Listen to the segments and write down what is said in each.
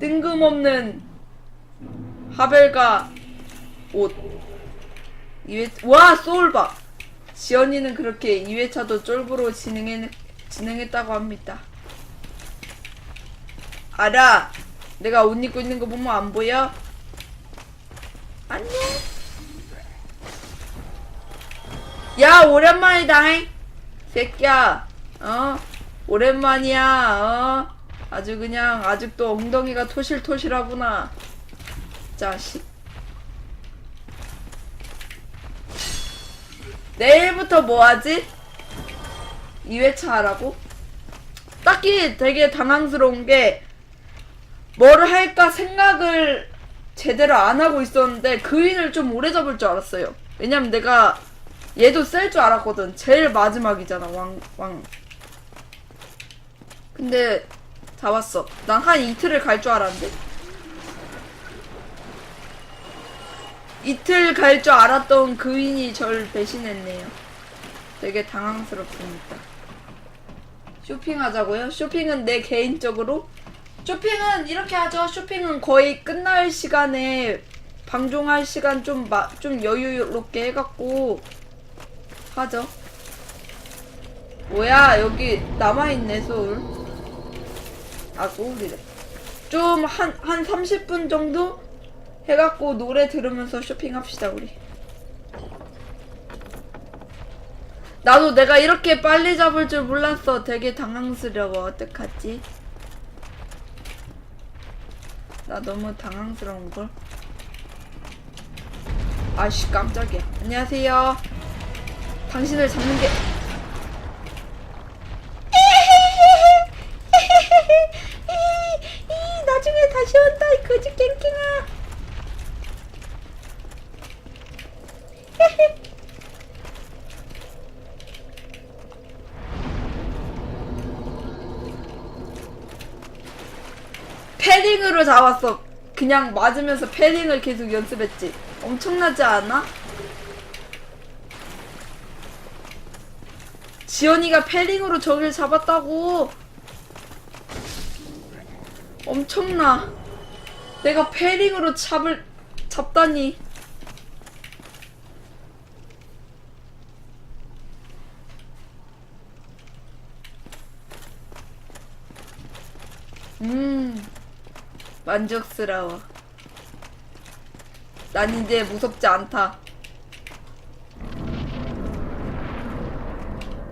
뜬금없는 하벨과 옷. 2회 와 소울바. 지연이는 그렇게 2회차도 쫄보로 진행해, 진행했다고 합니다. 알아 내가 옷 입고 있는 거 보면 안 보여? 안녕. 야 오랜만이다 잉 새끼야. 어? 오랜만이야. 어 아주 그냥 아직도 엉덩이가 토실토실하구나 자식 내일부터 뭐 하지? 2회차 하라고? 딱히 되게 당황스러운 게 뭐를 할까 생각을 제대로 안 하고 있었는데 그인을 좀 오래 잡을 줄 알았어요 왜냐면 내가 얘도 셀 줄 알았거든 제일 마지막이잖아 왕 왕. 근데 잡았어 난 한 이틀을 갈 줄 알았는데 이틀 갈 줄 알았던 그인이 절 배신했네요. 되게 당황스럽습니다. 쇼핑하자고요? 쇼핑은 내 개인적으로? 쇼핑은 이렇게 하죠. 쇼핑은 거의 끝날 시간에 방종할 시간 좀, 마, 좀 여유롭게 해갖고 하죠. 뭐야, 여기 남아있네, 소울. 아, 소울이래. 좀 한, 한 30분 정도? 해갖고 노래 들으면서 쇼핑합시다 우리. 나도 내가 이렇게 빨리 잡을 줄 몰랐어. 되게 당황스러워. 어떡하지? 나 너무 당황스러운걸. 아씨 깜짝이야. 안녕하세요. 당신을 잡는 게 나중에 다시 온다 이 거지 깽깽아 패딩으로 잡았어. 그냥 맞으면서 패딩을 계속 연습했지. 엄청나지 않아? 지연이가 패딩으로 저길 잡았다고. 엄청나. 내가 패딩으로 잡을 잡다니. 음, 만족스러워. 난 이제 무섭지 않다.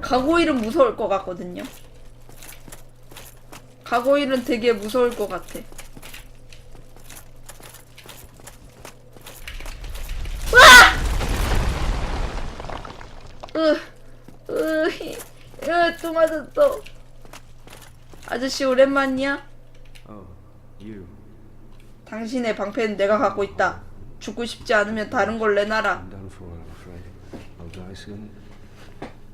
가고일은 무서울 것 같거든요. 가고일은 되게 무서울 것 같아. 와! 으, 으, 으, 또 맞았어. 아저씨 오랜만이야? Oh. 당신의 방패는 내가 갖고 있다. 죽고 싶지 않으면 다른 걸 내놔라. I'm done for, I'm afraid. I'll die soon,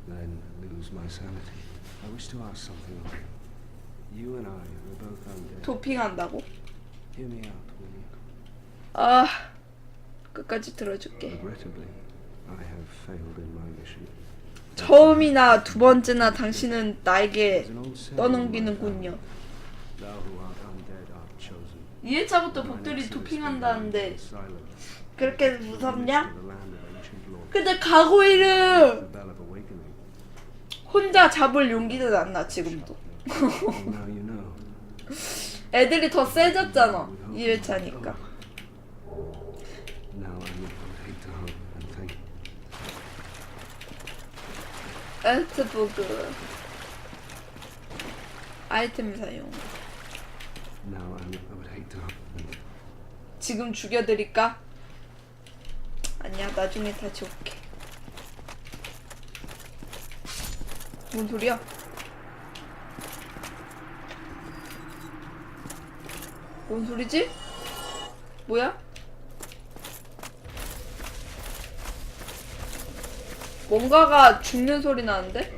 then lose my sanity. I wish to ask something of you. You and I are both undead. 도핑한다고? Hear me out, will you? 아, 끝까지 들어줄게. Regrettably, I have failed in my mission. 처음이나 두 번째나 당신은 나에게 떠넘기는군요. family, Thou who art undead art chosen. 2회차부터 My 복들이 도핑한다는데. 그렇게 무섭냐? 근데 가고이를. 혼자 잡을 용기는 안 나 지금도. 애들이 더 세졌잖아. 2회차니까. Now I would hate to hope and thank you. 엘트보그 아이템 사용. Now I would, I would hate to hope and 지금 죽여드릴까? 아니야 나중에 다시 올게 뭔 소리야? 뭔 소리지? 뭐야? 뭔가가 죽는 소리 나는데?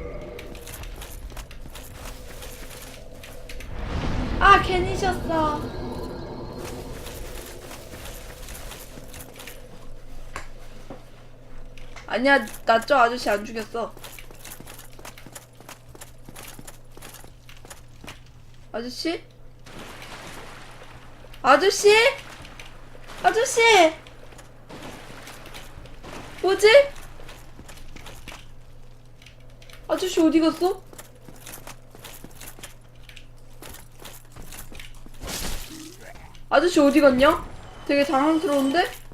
아 괜히 셨어 아니야, 나 저 아저씨 안 죽였어. 아저씨? 아저씨? 아저씨? 뭐지? 아저씨 어디 갔어? 아저씨 어디 갔냐? 되게 당황스러운데?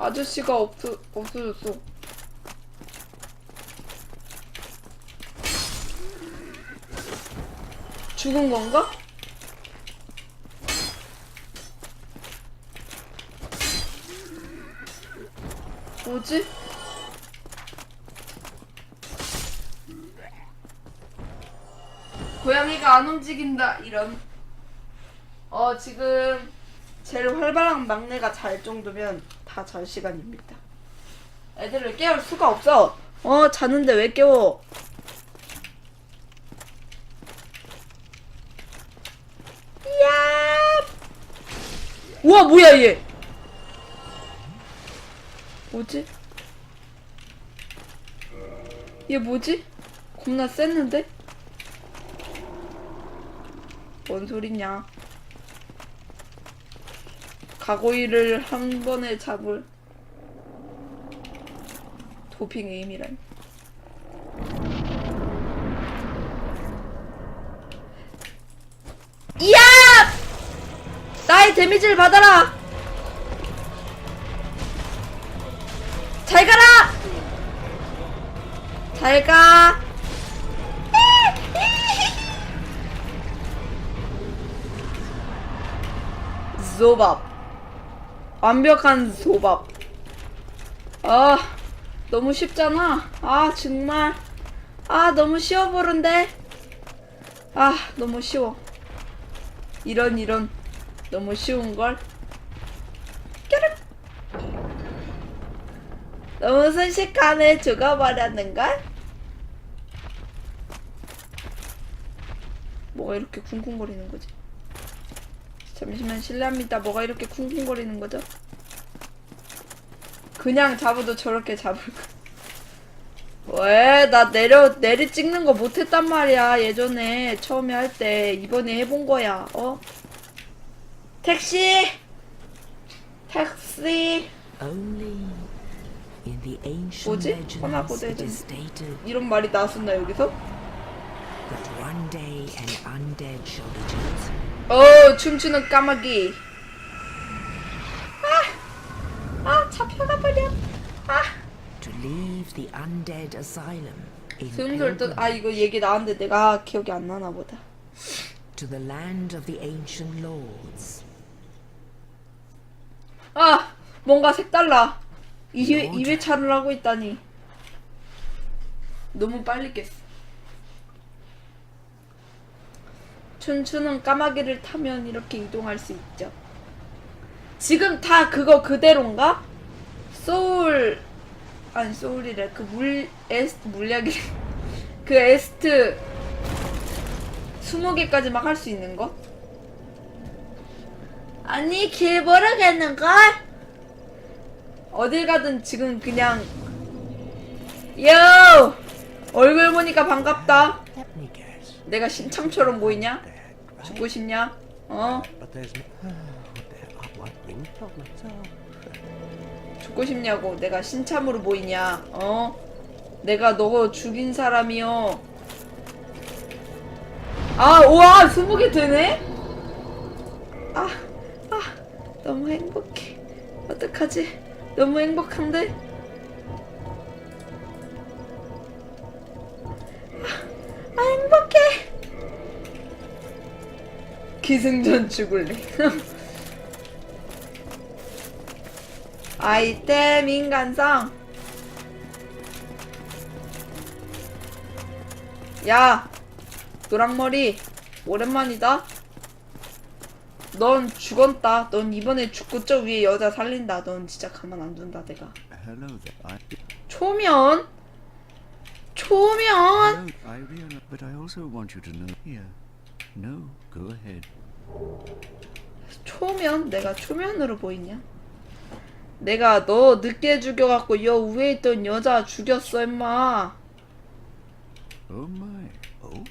아저씨가 없어, 없어졌어. 죽은 건가? 뭐지? 고양이가 안 움직인다 이런 어 지금 제일 활발한 막내가 잘 정도면 다 잘 시간입니다 애들을 깨울 수가 없어 어 자는데 왜 깨워 야 우와 뭐야 얘 뭐지? 얘 뭐지? 겁나 셌는데? 뭔 소리냐? 가고이를 한 번에 잡을 도핑 에임이란. 이야! 나의 데미지를 받아라! 잘 가라! 잘 가! 조밥. 완벽한 조밥. 아, 너무 쉽잖아. 아, 정말. 아, 너무 쉬워 보는데. 아, 너무 쉬워. 이런, 이런. 너무 쉬운걸. 깨르 너무 순식간에 죽어버렸는걸? 뭐가 이렇게 쿵쿵거리는 거지? 잠시만 실례합니다. 뭐가 이렇게 쿵쿵거리는 거죠? 그냥 잡아도 저렇게 잡을 거. 왜? 나 내려 내리 찍는 거 못했단 말이야. 예전에 처음에 할 때 이번에 해본 거야. 어? 택시. 택시. 뭐지? stated 이런 말이 나왔었나 여기서? that one day an undead shall chosen 어 춤추는 까마귀. 아, 아 잡혀가 버려. 아. to leave the undead asylum in 듯. 아 이거 얘기 나왔는데 내가 기억이 안 나나 보다. to the land of the ancient lords. 아 뭔가 색달라. 2회, 뭐지? 2회차를 하고 있다니. 너무 빨리 깼어. 춘추는 까마귀를 타면 이렇게 이동할 수 있죠. 지금 다 그거 그대로인가? 소울 아니 소울이래 그 물 에스트 물약이 그 에스트 20개까지 막 할 수 있는 거? 아니 길 모르겠는걸? 어딜 가든 지금 그냥 요 얼굴 보니까 반갑다. 내가 신참처럼 보이냐? 죽고 싶냐? 어? 죽고 싶냐고 내가 신참으로 보이냐? 어? 내가 너 죽인 사람이요 아 우와 스무 개 되네? 아, 아 너무 행복해 어떡하지? 너무 행복한데? 기승전 죽을래 아이템 인간성 야 노랑머리 오랜만이다 넌 죽었다 넌 이번에 죽고 저 위에 여자 살린다 넌 진짜 가만 안 둔다 내가 초면 초면 no, I realize, but I also want you to know. Here. No, go ahead. 초면 내가 초면으로 보이냐 내가 너 늦게 죽여갖고 여 위에 있던 여자 죽였어 임마 Oh. Oh.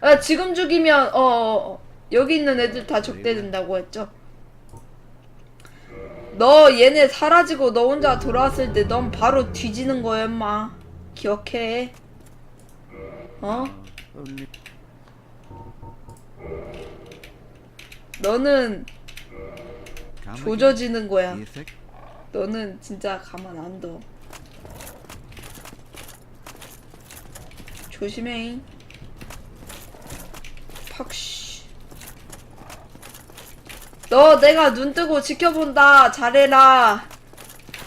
아, 지금 죽이면 어, 어, 어. 여기 있는 애들 다 적대된다고 했죠. 너 얘네 사라지고 너 혼자 돌아왔을 때 넌 바로 뒤지는 거야, 임마. 기억해. 어? 너는. 조져지는 거야. 너는 진짜 가만 안 둬. 조심해. 팍씨. 너 내가 눈 뜨고 지켜본다. 잘해라.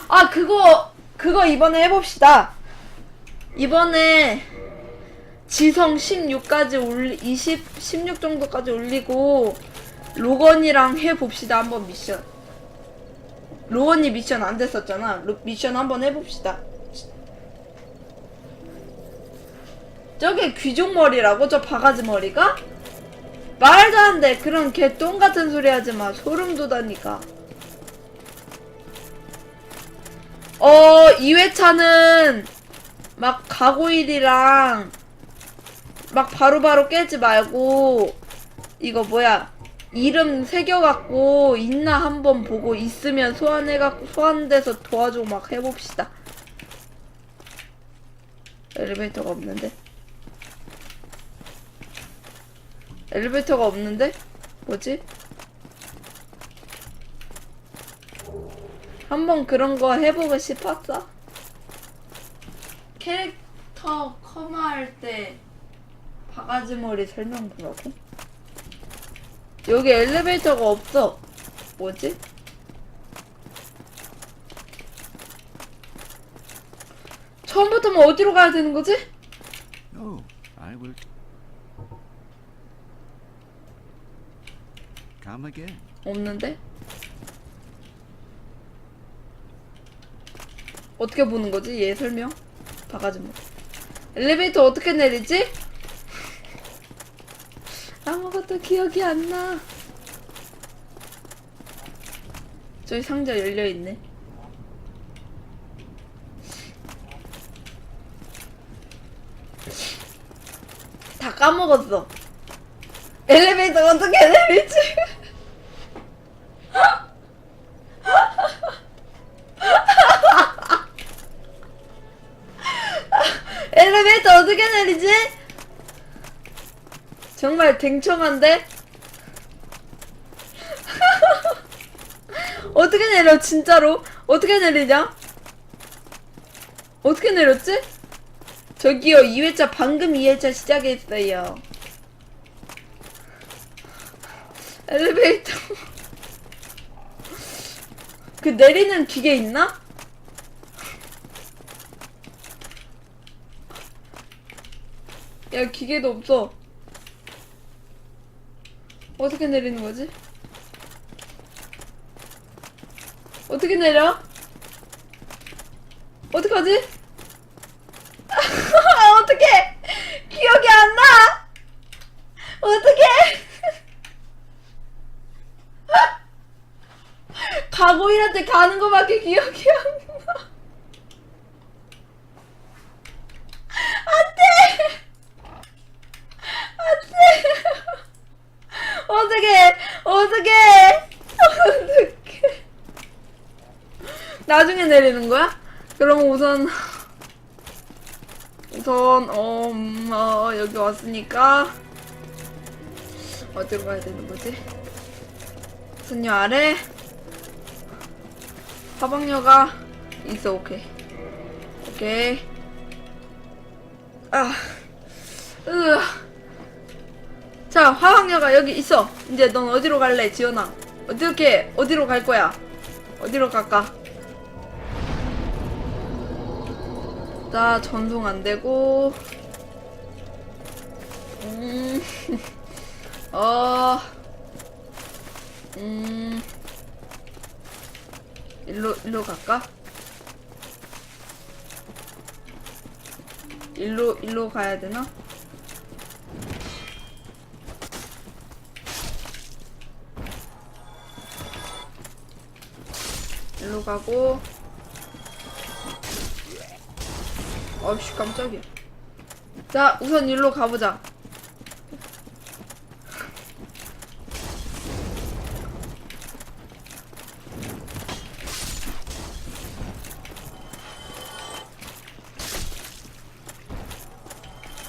아, 그거, 그거 이번에 해봅시다. 이번에 지성 16까지 올리, 20, 16 정도까지 올리고, 로건이랑 해봅시다. 한번 미션. 로건이 미션 안 됐었잖아. 로- 미션 한번 해봅시다. 저게 귀족머리라고? 저 바가지 머리가? 말도 안 돼. 그런 개똥 같은 소리 하지 마. 소름 돋다니까. 어, 2회차는 막 가고일이랑 막 바로바로 깨지 말고 이거 뭐야 이름 새겨갖고 있나 한번 보고 있으면 소환해갖고 소환돼서 도와주고 막 해봅시다. 엘리베이터가 없는데? 엘리베이터가 없는데? 뭐지? 한번 그런 거 해보고 싶었어? 캐릭터 커마할 때 바가지 머리 설명 보라고? 여기 엘리베이터가 없어. 뭐지? 처음부터면 어디로 가야 되는 거지? I will. Come again. 없는데? 어떻게 보는 거지? 얘 설명? 바가지 뭐. 엘리베이터 어떻게 내리지? 아무것도 기억이 안 나. 저기 상자 열려 있네. 다 까먹었어. 엘리베이터 어떻게 내리지? 엘리베이터 어떻게 내리지? 정말 댕청한데? 어떻게 내려 진짜로? 어떻게 내리냐? 어떻게 내렸지? 저기요 2회차 방금 2회차 시작했어요 엘리베이터 그 내리는 기계 있나? 야 기계도 없어 어떻게 내리는 거지? 어떻게 내려? 어떡하지? 어떡해! 기억이 안 나! 어떡해! 가고일한테 가는 거밖에 기억이 안 나. 안 돼! 안 돼! 어떡해! 어떡해! 어떡해! 나중에 내리는 거야? 그럼 우선 우선 어, 음, 어 여기 왔으니까 어디로 가야 되는 거지? 선녀 아래 화방녀가 있어 오케이 오케이 아 으. 자 화방녀가 여기 있어 이제 넌 어디로 갈래 지연아 어떻게 어디로 갈 거야 어디로 갈까 나 전송 안 되고. 음, 어, 음, 일로 일로 갈까? 일로 일로 가야 되나? 일로 가고 어씨 깜짝이야 자, 우선 일로 가보자.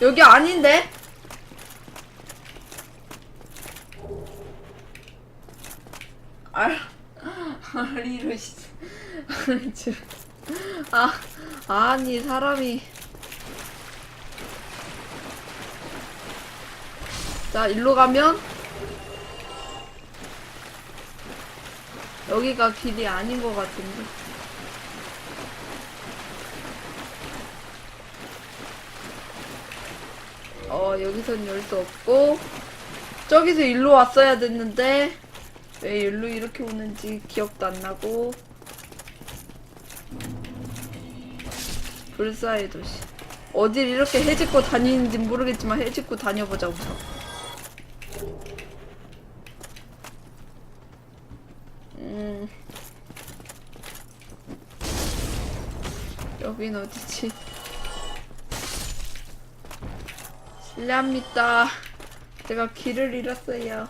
여기 아닌데? 알. 아니, 저- 아, 아니, 사람이. 자, 일로 가면 여기가 길이 아닌 것 같은데. 어, 여기선 열 수 없고. 저기서 일로 왔어야 됐는데 왜 일로 이렇게 오는지 기억도 안 나고. 불사의 도시. 어딜 이렇게 해집고 다니는지 모르겠지만 해집고 다녀보자 우선 음. 여긴 어디지? 실례합니다. 제가 길을 잃었어요.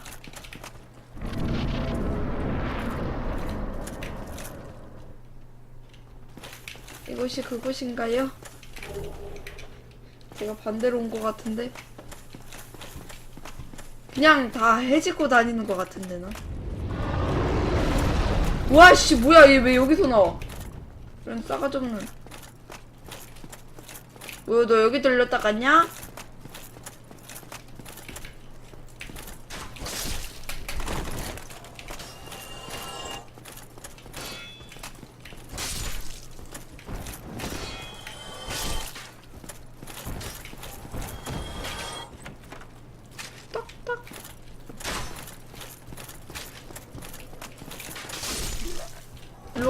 이곳이 그곳인가요? 제가 반대로 온 것 같은데 그냥 다 해집고 다니는 것 같은데 나 와씨 뭐야 얘 왜 여기서 나와? 이런 싸가지 없는. 뭐야 너 여기 들렸다 갔냐?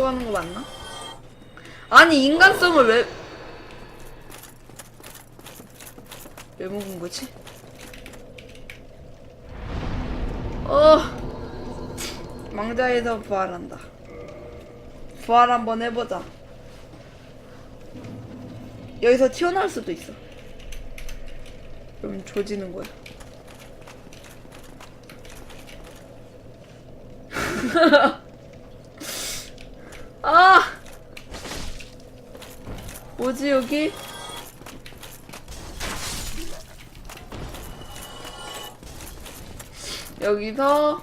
일로 가는 거 맞나? 아니 인간성을 왜... 왜 먹은 거지? 어... 망자에서 부활한다 부활 한번 해보자 여기서 튀어나올 수도 있어 그럼 조지는 거야 아! 뭐지, 여기? 여기서